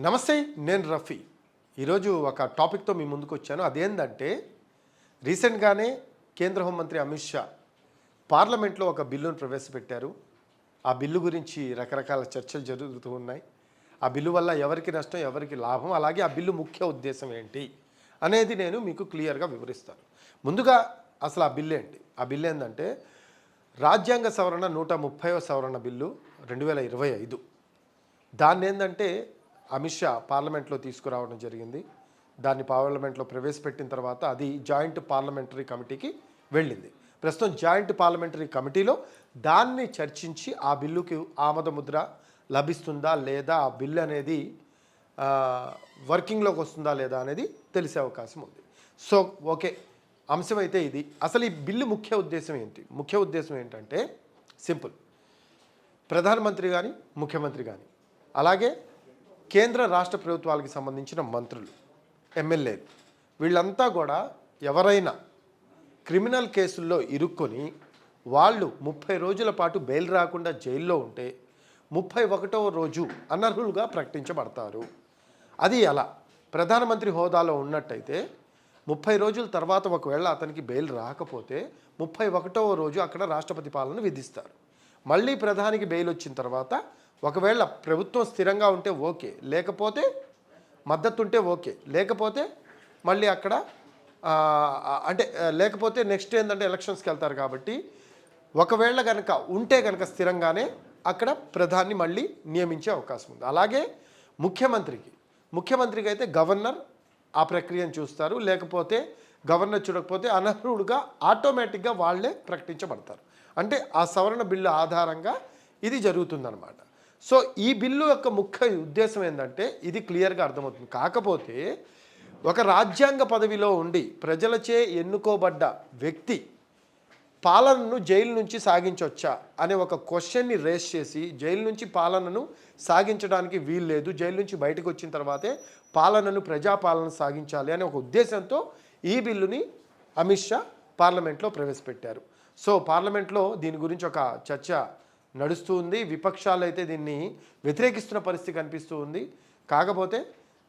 నమస్తే నేను రఫీ. ఈరోజు ఒక టాపిక్తో మీ ముందుకు వచ్చాను. అదేంటంటే రీసెంట్గానే కేంద్ర హోంమంత్రి అమిత్ షా పార్లమెంట్లో ఒక బిల్లును ప్రవేశపెట్టారు. ఆ బిల్లు గురించి రకరకాల చర్చలు జరుగుతూ ఉన్నాయి. ఆ బిల్లు వల్ల ఎవరికి నష్టం ఎవరికి లాభం అలాగే ఆ బిల్లు ముఖ్య ఉద్దేశం ఏంటి అనేది నేను మీకు క్లియర్గా వివరిస్తాను. ముందుగా అసలు ఆ బిల్లు ఏంటి? ఆ బిల్లు ఏంటంటే రాజ్యాంగ సవరణ నూట ముప్పైవ సవరణ బిల్లు రెండు వేల ఇరవై ఐదు. దాన్ని ఏంటంటే అమిత్ షా పార్లమెంట్లో తీసుకురావడం జరిగింది. దాన్ని పార్లమెంట్లో ప్రవేశపెట్టిన తర్వాత అది జాయింట్ పార్లమెంటరీ కమిటీకి వెళ్ళింది. ప్రస్తుతం జాయింట్ పార్లమెంటరీ కమిటీలో దాన్ని చర్చించి ఆ బిల్లుకి ఆమద ముద్ర లభిస్తుందా లేదా ఆ బిల్లు అనేది వర్కింగ్లోకి వస్తుందా లేదా అనేది తెలిసే అవకాశం ఉంది. సో ఓకే అంశం అయితే ఇది. అసలు ఈ బిల్లు ముఖ్య ఉద్దేశం ఏంటి? ముఖ్య ఉద్దేశం ఏంటంటే సింపుల్. ప్రధానమంత్రి కానీ ముఖ్యమంత్రి కానీ అలాగే కేంద్ర రాష్ట్ర ప్రభుత్వాలకు సంబంధించిన మంత్రులు ఎమ్మెల్యేలు. వీళ్ళంతా కూడా ఎవరైనా క్రిమినల్ కేసుల్లో ఇరుక్కొని వాళ్ళు ముప్పై రోజుల పాటు బెయిల్ రాకుండా జైల్లో ఉంటే ముప్పై ఒకటవ రోజు అనర్హులుగా ప్రకటించబడతారు. అది ఎలా? ప్రధానమంత్రి హోదాలో ఉన్నట్టయితే ముప్పై రోజుల తర్వాత ఒకవేళ అతనికి బెయిల్ రాకపోతే ముప్పై ఒకటవ రోజు అక్కడ రాష్ట్రపతి పాలన విధిస్తారు. మళ్ళీ ప్రధానికి బెయిల్ వచ్చిన తర్వాత ఒకవేళ ప్రభుత్వం స్థిరంగా ఉంటే ఓకే. లేకపోతే మద్దతు ఉంటే ఓకే. లేకపోతే మళ్ళీ అక్కడ అంటే లేకపోతే నెక్స్ట్ ఏంటంటే ఎలక్షన్స్కి వెళ్తారు కాబట్టి ఒకవేళ కనుక ఉంటే కనుక స్థిరంగానే అక్కడ ప్రధాన్ని మళ్ళీ నియమించే అవకాశం ఉంది. అలాగే ముఖ్యమంత్రికి ముఖ్యమంత్రికి అయితే గవర్నర్ ఆ ప్రక్రియను చూస్తారు. లేకపోతే గవర్నర్ చూడకపోతే అనర్హుడుగా ఆటోమేటిక్గా వాళ్ళే ప్రకటించబడతారు. అంటే ఆ సవరణ బిల్లు ఆధారంగా ఇది జరుగుతుందన్నమాట. సో ఈ బిల్లు యొక్క ముఖ్య ఉద్దేశం ఏంటంటే ఇది క్లియర్గా అర్థమవుతుంది. కాకపోతే ఒక రాజ్యాంగ పదవిలో ఉండి ప్రజలచే ఎన్నుకోబడ్డ వ్యక్తి పాలనను జైలు నుంచి సాగించవచ్చా అనే ఒక క్వశ్చన్ని రేస్ చేసి జైలు నుంచి పాలనను సాగించడానికి వీలు లేదు. జైలు నుంచి బయటకు వచ్చిన తర్వాతే పాలనను ప్రజాపాలన సాగించాలి అనే ఒక ఉద్దేశంతో ఈ బిల్లుని అమిత్ షా పార్లమెంట్లో ప్రవేశపెట్టారు. సో పార్లమెంట్లో దీని గురించి ఒక చర్చ నడుస్తూ ఉంది. విపక్షాలు అయితే దీన్ని వ్యతిరేకిస్తున్న పరిస్థితి కనిపిస్తూ ఉంది. కాకపోతే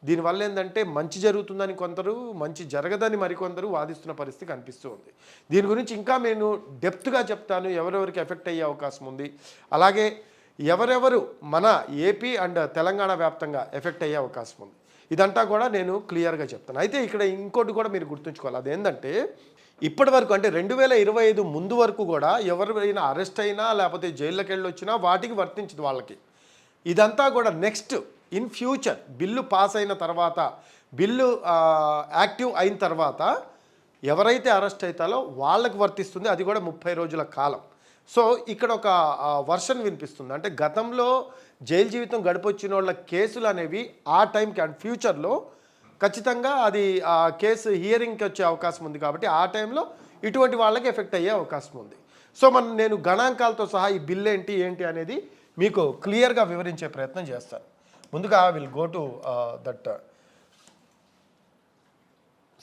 దీనివల్ల ఏంటంటే మంచి జరుగుతుందని కొందరు మంచి జరగదని మరికొందరు వాదిస్తున్న పరిస్థితి కనిపిస్తూ ఉంది. దీని గురించి ఇంకా నేను డెప్త్గా చెప్తాను. ఎవరెవరికి ఎఫెక్ట్ అయ్యే అవకాశం ఉంది. అలాగే ఎవరెవరు మన ఏపీ అండ్ తెలంగాణ వ్యాప్తంగా ఎఫెక్ట్ అయ్యే అవకాశం ఉంది. ఇదంతా కూడా నేను క్లియర్గా చెప్తాను. అయితే ఇక్కడ ఇంకోటి కూడా మీరు గుర్తుంచుకోవాలి. అదేంటంటే ఇప్పటి వరకు అంటే రెండు వేల ఇరవై ఐదు ముందు వరకు కూడా ఎవరైనా అరెస్ట్ అయినా లేకపోతే జైల్లోకి వెళ్ళి వచ్చినా వాటికి వర్తించదు వాళ్ళకి. ఇదంతా కూడా next in future bill pass అయిన తర్వాత బిల్లు యాక్టివ్ అయిన తర్వాత ఎవరైతే అరెస్ట్ అవుతారో వాళ్ళకి వర్తిస్తుంది. అది కూడా ముప్పై రోజుల కాలం. సో ఇక్కడ ఒక వర్షన్ వినిపిస్తుంది. అంటే గతంలో జైలు జీవితం గడిపొచ్చిన వాళ్ళ కేసులు అనేవి ఆ టైంకి అండ్ ఫ్యూచర్లో ఖచ్చితంగా అది ఆ కేసు హియరింగ్కి వచ్చే అవకాశం ఉంది కాబట్టి ఆ టైంలో ఇటువంటి వాళ్ళకి ఎఫెక్ట్ అయ్యే అవకాశం ఉంది. సో మనం నేను గణాంకాలతో సహా ఈ బిల్ ఏంటి ఏంటి అనేది మీకు క్లియర్గా వివరించే ప్రయత్నం చేస్తాను. ముందుగా will go to that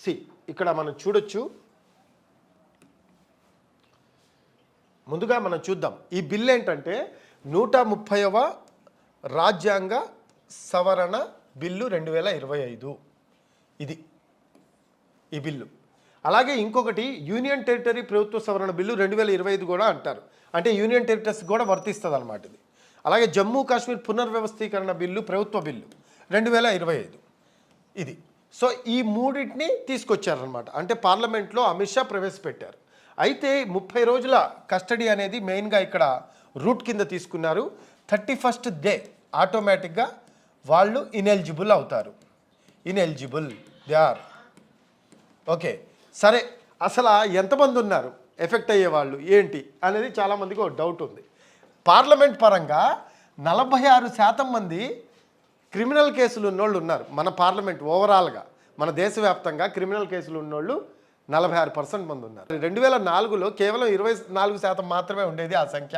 see ఇక్కడ మనం చూడొచ్చు. ముందుగా మనం చూద్దాం. ఈ బిల్ ఏంటంటే నూట ముప్పైవ రాజ్యాంగ సవరణ బిల్లు రెండు వేల ఇరవై ఐదు. ఇది ఈ బిల్లు. అలాగే ఇంకొకటి యూనియన్ టెరిటరీ ప్రభుత్వ సవరణ బిల్లు రెండు వేల ఇరవై ఐదు కూడా అంటారు. అంటే యూనియన్ టెరిటరీస్ కూడా వర్తిస్తుంది అనమాట ఇది. అలాగే జమ్మూ కాశ్మీర్ పునర్వ్యవస్థీకరణ బిల్లు ప్రభుత్వ బిల్లు రెండు వేల ఇరవై ఐదు. ఇది. సో ఈ మూడింటిని తీసుకొచ్చారనమాట అంటే పార్లమెంట్లో అమిత్ షా ప్రవేశపెట్టారు. అయితే ముప్పై రోజుల కస్టడీ అనేది మెయిన్గా ఇక్కడ రూట్ కింద తీసుకున్నారు. థర్టీ ఫస్ట్ డే ఆటోమేటిక్గా వాళ్ళు ఇనెలిజిబుల్ అవుతారు. ఇన్ఎలిజిబుల్ దే ఆర్ ఓకే సరే అసలు ఎంతమంది ఉన్నారు? ఎఫెక్ట్ అయ్యే వాళ్ళు ఏంటి అనేది చాలామందికి ఒక డౌట్ ఉంది. పార్లమెంట్ పరంగా నలభై ఆరు శాతం మంది క్రిమినల్ కేసులు ఉన్నోళ్ళు ఉన్నారు. మన పార్లమెంట్ ఓవరాల్గా మన దేశవ్యాప్తంగా క్రిమినల్ కేసులు ఉన్నోళ్ళు నలభై ఆరు పర్సెంట్ మంది ఉన్నారు. రెండు వేల నాలుగులో కేవలం ఇరవై నాలుగు శాతం మాత్రమే ఉండేది ఆ సంఖ్య.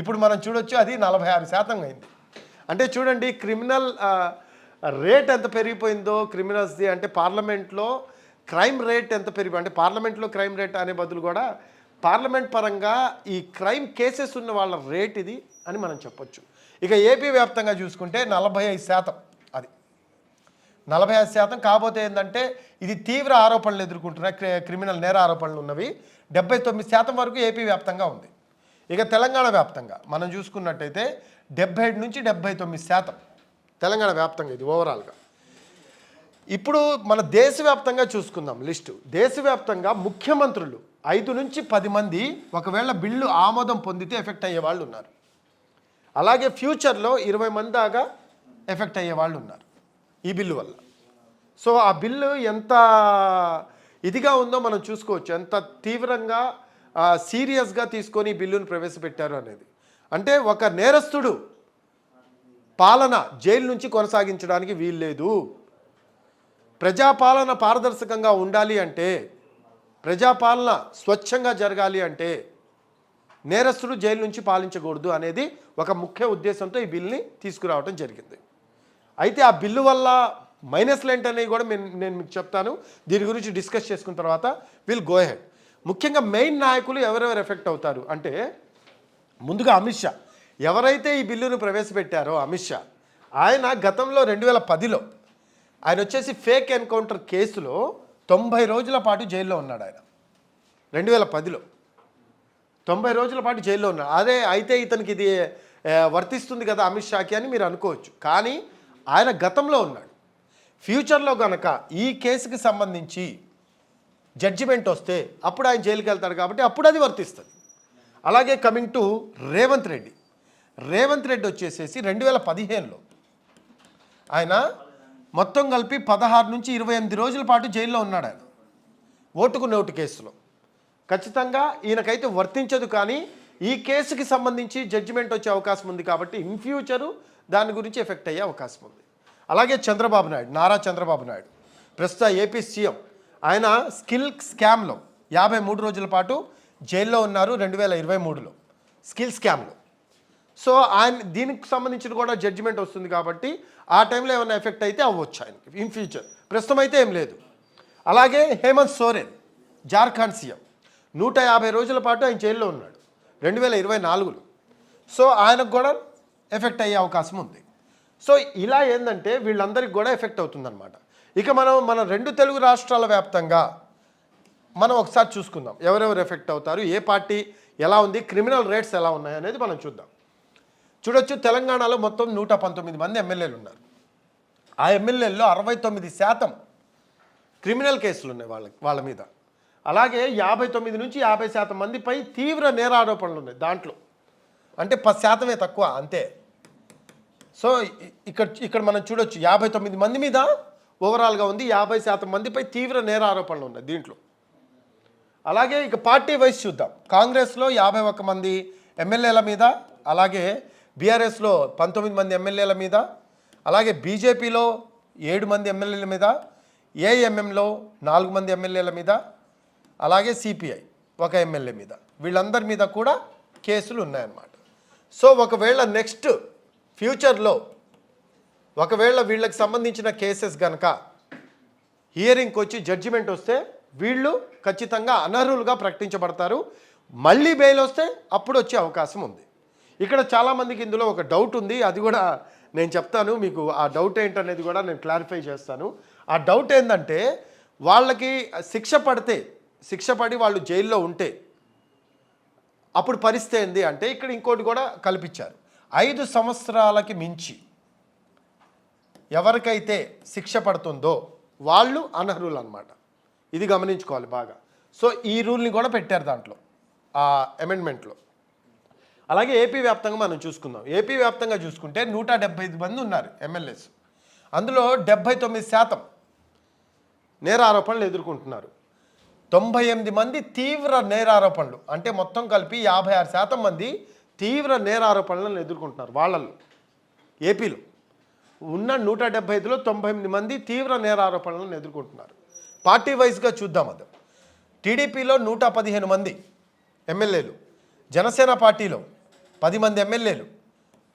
ఇప్పుడు మనం చూడొచ్చు అది నలభై ఆరు శాతం అయింది. అంటే చూడండి క్రిమినల్ రేట్ ఎంత పెరిగిపోయిందో క్రిమినల్స్ది అంటే పార్లమెంట్లో క్రైమ్ రేట్ ఎంత పెరిగి అంటే పార్లమెంట్లో క్రైమ్ రేట్ అనే బదులు కూడా పార్లమెంట్ పరంగా ఈ క్రైమ్ కేసెస్ ఉన్న వాళ్ళ రేట్ ఇది అని మనం చెప్పొచ్చు. ఇక ఏపీ వ్యాప్తంగా చూసుకుంటే నలభై ఐదు శాతం అది. నలభై ఐదు శాతం కాకపోతే ఏంటంటే ఇది తీవ్ర ఆరోపణలు ఎదుర్కొంటున్న క్రి- క్రిమినల్ నేర ఆరోపణలు ఉన్నవి. డెబ్బై తొమ్మిది శాతం వరకు ఏపీ వ్యాప్తంగా ఉంది. ఇక తెలంగాణ వ్యాప్తంగా మనం చూసుకున్నట్టయితే డెబ్బై నుంచి డెబ్బై తొమ్మిది శాతం తెలంగాణ వ్యాప్తంగా ఇది ఓవరాల్గా. ఇప్పుడు మన దేశవ్యాప్తంగా చూసుకుందాం లిస్టు. దేశవ్యాప్తంగా ముఖ్యమంత్రులు ఐదు నుంచి పది మంది ఒకవేళ బిల్లు ఆమోదం పొందితే ఎఫెక్ట్ అయ్యే వాళ్ళు ఉన్నారు. అలాగే ఫ్యూచర్లో ఇరవై మంది దాకా ఎఫెక్ట్ అయ్యే వాళ్ళు ఉన్నారు ఈ బిల్లు వల్ల. సో ఆ బిల్లు ఎంత ఇదిగా ఉందో మనం చూసుకోవచ్చు. ఎంత తీవ్రంగా సీరియస్గా తీసుకొని బిల్లును ప్రవేశపెట్టారు అనేది. అంటే ఒక నేరస్తుడు పాలన జైలు నుంచి కొనసాగించడానికి వీల్లేదు. ప్రజాపాలన పారదర్శకంగా ఉండాలి అంటే ప్రజాపాలన స్వచ్ఛంగా జరగాలి అంటే నేరస్తుడు జైలు నుంచి పాలించకూడదు అనేది ఒక ముఖ్య ఉద్దేశంతో ఈ బిల్ని తీసుకురావడం జరిగింది. అయితే ఆ బిల్లు వల్ల మైనస్లు ఏంటనేవి కూడా నేను నేను మీకు చెప్తాను. దీని గురించి డిస్కస్ చేసుకున్న తర్వాత విల్ గో హెడ్ ముఖ్యంగా మెయిన్ నాయకులు ఎవరెవరు ఎఫెక్ట్ అవుతారు అంటే ముందుగా అమిత్ షా. ఎవరైతే ఈ బిల్లును ప్రవేశపెట్టారో అమిత్ షా ఆయన గతంలో రెండు వేల పదిలో ఆయన వచ్చేసి ఫేక్ ఎన్కౌంటర్ కేసులో తొంభై రోజుల పాటు జైల్లో ఉన్నాడు ఆయన. రెండు వేల పదిలో తొంభై రోజుల పాటు జైల్లో ఉన్నాడు. అదే అయితే ఇతనికి ఇది వర్తిస్తుంది కదా అమిత్ షాకి అని మీరు అనుకోవచ్చు. కానీ ఆయన గతంలో ఉన్నాడు. ఫ్యూచర్లో కనుక ఈ కేసుకి సంబంధించి జడ్జిమెంట్ వస్తే అప్పుడు ఆయన జైలుకి వెళ్తాడు కాబట్టి అప్పుడు అది వర్తిస్తుంది. అలాగే కమింగ్ టు రేవంత్ రెడ్డి. రేవంత్ రెడ్డి వచ్చేసేసి రెండు వేల పదిహేనులో ఆయన మొత్తం కలిపి పదహారు నుంచి ఇరవై ఎనిమిది రోజుల పాటు జైల్లో ఉన్నాడు ఆయన. ఓటుకు నోటు కేసులో. ఖచ్చితంగా ఈయనకైతే వర్తించదు కానీ ఈ కేసుకి సంబంధించి జడ్జిమెంట్ వచ్చే అవకాశం ఉంది కాబట్టి ఇన్ ఫ్యూచరు దాని గురించి ఎఫెక్ట్ అయ్యే అవకాశం ఉంది. అలాగే చంద్రబాబు నాయుడు నారా చంద్రబాబు నాయుడు. ప్రస్తుత ఏపీ సీఎం. ఆయన స్కిల్ స్కామ్లో యాభై మూడు రోజుల పాటు జైల్లో ఉన్నారు రెండు వేల ఇరవై మూడులో. స్కిల్ స్కామ్లో. సో ఆయన దీనికి సంబంధించిన కూడా జడ్జిమెంట్ వస్తుంది కాబట్టి ఆ టైంలో ఏమైనా ఎఫెక్ట్ అయితే అవ్వచ్చు ఆయనకి ఇన్ ఫ్యూచర్ ప్రస్తుతం అయితే ఏం లేదు. అలాగే హేమంత్ సోరెన్ జార్ఖండ్ సీఎం. నూట యాభై రోజుల పాటు ఆయన జైల్లో ఉన్నాడు రెండు వేల ఇరవై నాలుగులో. సో ఆయనకు కూడా ఎఫెక్ట్ అయ్యే అవకాశం ఉంది. సో ఇలా ఏంటంటే వీళ్ళందరికీ కూడా ఎఫెక్ట్ అవుతుందన్నమాట. ఇక మనం మన రెండు తెలుగు రాష్ట్రాల వ్యాప్తంగా మనం ఒకసారి చూసుకుందాం. ఎవరెవరు ఎఫెక్ట్ అవుతారు? ఏ పార్టీ ఎలా ఉంది? క్రిమినల్ రేట్స్ ఎలా ఉన్నాయి అనేది మనం చూద్దాం. చూడొచ్చు తెలంగాణలో మొత్తం నూట పంతొమ్మిది మంది ఎమ్మెల్యేలు ఉన్నారు. ఆ ఎమ్మెల్యేల్లో అరవై తొమ్మిది శాతం క్రిమినల్ కేసులు ఉన్నాయి వాళ్ళ వాళ్ళ మీద. అలాగే యాభై తొమ్మిది నుంచి యాభై శాతం మందిపై తీవ్ర నేరారోపణలు ఉన్నాయి దాంట్లో. అంటే పది శాతమే తక్కువ అంతే. సో ఇక్కడ ఇక్కడ మనం చూడొచ్చు యాభై తొమ్మిది మంది మీద ఓవరాల్గా ఉంది యాభై శాతం మందిపై తీవ్ర నేర ఆరోపణలు ఉన్నాయి దీంట్లో. అలాగే ఇక పార్టీ వైస్ చూద్దాం. కాంగ్రెస్లో యాభై ఒక్క మంది ఎమ్మెల్యేల మీద అలాగే బీఆర్ఎస్లో పంతొమ్మిది మంది ఎమ్మెల్యేల మీద అలాగే బీజేపీలో ఏడు మంది ఎమ్మెల్యేల మీద ఏఎంఎంలో నాలుగు మంది ఎమ్మెల్యేల మీద అలాగే సిపిఐ ఒక ఎమ్మెల్యే మీద. వీళ్ళందరి మీద కూడా కేసులు ఉన్నాయన్నమాట. సో ఒకవేళ నెక్స్ట్ ఫ్యూచర్లో ఒకవేళ వీళ్ళకి సంబంధించిన కేసెస్ కనుక హియరింగ్కి వచ్చి జడ్జిమెంట్ వస్తే వీళ్ళు ఖచ్చితంగా అనర్హులుగా ప్రకటించబడతారు. మళ్ళీ బెయిల్ వస్తే అప్పుడు వచ్చే అవకాశం ఉంది. ఇక్కడ చాలామందికి ఇందులో ఒక డౌట్ ఉంది. అది కూడా నేను చెప్తాను. మీకు ఆ డౌట్ ఏంటనేది కూడా నేను క్లారిఫై చేస్తాను. ఆ డౌట్ ఏంటంటే వాళ్ళకి శిక్ష పడితే శిక్ష పడి వాళ్ళు జైల్లో ఉంటే అప్పుడు పరిస్థితి ఏంది అంటే ఇక్కడ ఇంకోటి కూడా కల్పించారు. ఐదు సంవత్సరాలకి మించి ఎవరికైతే శిక్ష పడుతుందో వాళ్ళు అనర్హులు అనమాట ఇది గమనించుకోవాలి బాగా. సో ఈ రూల్ని కూడా పెట్టారు దాంట్లో ఆ అమెండ్మెంట్లో అలాగే ఏపీ వ్యాప్తంగా మనం చూసుకుందాం. ఏపీ వ్యాప్తంగా చూసుకుంటే నూట డెబ్బై ఐదు మంది ఉన్నారు ఎమ్మెల్యేస్. అందులో డెబ్బై తొమ్మిది శాతం నేరారోపణలు ఎదుర్కొంటున్నారు. తొంభై ఎనిమిది మంది తీవ్ర నేరారోపణలు అంటే మొత్తం కలిపి యాభై ఆరు శాతం మంది తీవ్ర నేరారోపణలను ఎదుర్కొంటున్నారు వాళ్ళల్లో ఏపీలో. ఉన్న నూట డెబ్బై ఐదులో తొంభై ఎనిమిది మంది తీవ్ర నేరారోపణలను ఎదుర్కొంటున్నారు. పార్టీ వైజ్గా చూద్దాం అది. టీడీపీలో నూట పదిహేను మంది ఎమ్మెల్యేలు జనసేన పార్టీలో పది మంది ఎమ్మెల్యేలు.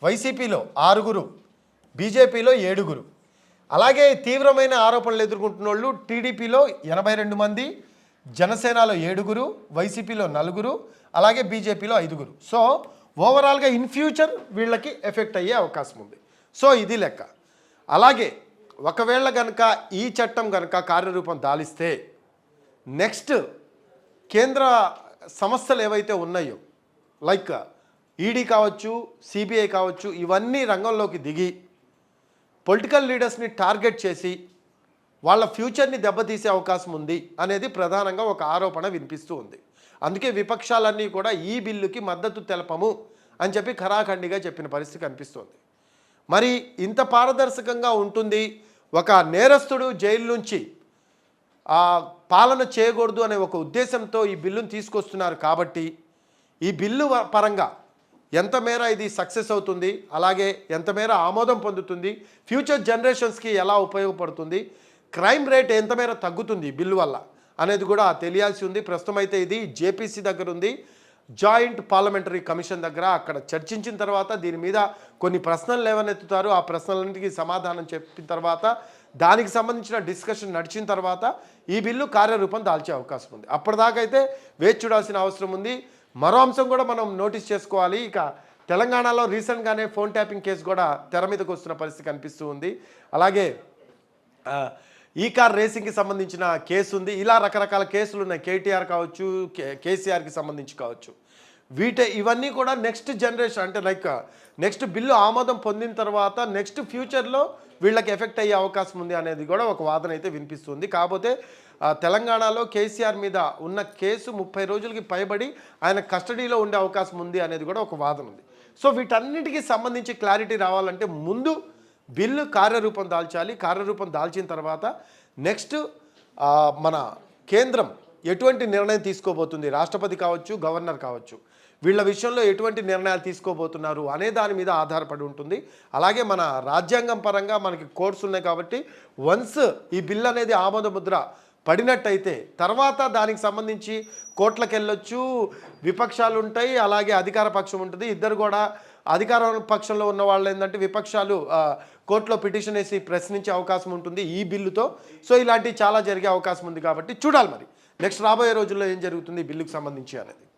వైసీపీలో ఆరుగురు బీజేపీలో ఏడుగురు. అలాగే తీవ్రమైన ఆరోపణలు ఎదుర్కొంటున్న వాళ్ళు టీడీపీలో ఎనభై రెండు మంది జనసేనలో ఏడుగురు వైసీపీలో నలుగురు అలాగే బీజేపీలో ఐదుగురు. సో ఓవరాల్గా ఇన్ ఫ్యూచర్ వీళ్ళకి ఎఫెక్ట్ అయ్యే అవకాశం ఉంది. సో ఇది లెక్క. అలాగే ఒకవేళ కనుక ఈ చట్టం కనుక కార్యరూపం దాలిస్తే నెక్స్ట్ కేంద్ర సంస్థలు ఏవైతే ఉన్నాయో లైక్ ఈడీ కావచ్చు సిబిఐ కావచ్చు ఇవన్నీ రంగంలోకి దిగి పొలిటికల్ లీడర్స్ని టార్గెట్ చేసి వాళ్ళ ఫ్యూచర్ని దెబ్బతీసే అవకాశం ఉంది అనేది ప్రధానంగా ఒక ఆరోపణ వినిపిస్తూ ఉంది. అందుకే విపక్షాలన్నీ కూడా ఈ బిల్లుకి మద్దతు తెలపము అని చెప్పి ఖరాఖండిగా చెప్పిన పరిస్థితి కనిపిస్తోంది. మరి ఇంత పారదర్శకంగా ఉంటుంది ఒక నేరస్తుడు జైలు నుంచి పాలన చేయకూడదు అనే ఒక ఉద్దేశంతో ఈ బిల్లును తీసుకొస్తున్నారు కాబట్టి ఈ బిల్లు పరంగా ఎంత మేర ఇది సక్సెస్ అవుతుంది అలాగే ఎంత మేర ఆమోదం పొందుతుంది ఫ్యూచర్ జనరేషన్స్కి ఎలా ఉపయోగపడుతుంది క్రైమ్ రేట్ ఎంత మేర తగ్గుతుంది బిల్లు వల్ల అనేది కూడా తెలియాల్సి ఉంది. ప్రస్తుతం అయితే ఇది జేపీసీ దగ్గర ఉంది. జాయింట్ పార్లమెంటరీ కమిషన్ దగ్గర అక్కడ చర్చించిన తర్వాత దీని మీద కొన్ని ప్రశ్నలు లేవనెత్తుతారు. ఆ ప్రశ్నలన్నింటికి సమాధానం చెప్పిన తర్వాత దానికి సంబంధించిన డిస్కషన్ నడిచిన తర్వాత ఈ బిల్లు కార్యరూపం దాల్చే అవకాశం ఉంది. అప్పటిదాకా అయితే వేచి చూడాల్సిన అవసరం ఉంది. మరో అంశం కూడా మనం నోటీస్ చేసుకోవాలి. ఇక తెలంగాణలో రీసెంట్గానే ఫోన్ ట్యాపింగ్ కేసు కూడా తెర మీదకి వస్తున్న పరిస్థితి కనిపిస్తూ ఉంది. అలాగే ఈ కార్ రేసింగ్కి సంబంధించిన కేసు ఉంది. ఇలా రకరకాల కేసులు ఉన్నాయి. కేటీఆర్ కావచ్చు కే- కేసీఆర్కి సంబంధించి కావచ్చు. వీటే ఇవన్నీ కూడా నెక్స్ట్ జనరేషన్ అంటే లైక్ నెక్స్ట్ బిల్లు ఆమోదం పొందిన తర్వాత నెక్స్ట్ ఫ్యూచర్లో వీళ్ళకి ఎఫెక్ట్ అయ్యే అవకాశం ఉంది అనేది కూడా ఒక వాదన అయితే వినిపిస్తుంది. కాకపోతే తెలంగాణలో కేసీఆర్ మీద ఉన్న కేసు ముప్పై రోజులకి పైబడి ఆయన కస్టడీలో ఉండే అవకాశం ఉంది అనేది కూడా ఒక వాదన ఉంది. సో వీటన్నిటికీ సంబంధించి క్లారిటీ రావాలంటే ముందు బిల్లు కార్యరూపం దాల్చాలి. కార్యరూపం దాల్చిన తర్వాత నెక్స్ట్ మన కేంద్రం ఎటువంటి నిర్ణయం తీసుకోబోతుంది? రాష్ట్రపతి కావచ్చు గవర్నర్ కావచ్చు. వీళ్ళ విషయంలో ఎటువంటి నిర్ణయాలు తీసుకోబోతున్నారు అనే దాని మీద ఆధారపడి ఉంటుంది. అలాగే మన రాజ్యాంగం పరంగా మనకి కోర్సు ఉన్నాయి కాబట్టి వన్స్ ఈ బిల్ అనేది ఆమోద ముద్ర పడినట్టయితే తర్వాత దానికి సంబంధించి కోట్లకు వెళ్ళొచ్చు విపక్షాలు ఉంటాయి అలాగే అధికార పక్షం ఉంటుంది. ఇద్దరు కూడా అధికార పక్షంలో ఉన్న వాళ్ళు ఏంటంటే విపక్షాలు కోర్టులో పిటిషన్ వేసి ప్రశ్నించే అవకాశం ఉంటుంది ఈ బిల్లుతో. సో ఇలాంటివి చాలా జరిగే అవకాశం ఉంది కాబట్టి చూడాలి మరి. నెక్స్ట్ రాబోయే రోజుల్లో ఏం జరుగుతుంది ఈ బిల్లుకు సంబంధించి అనేది.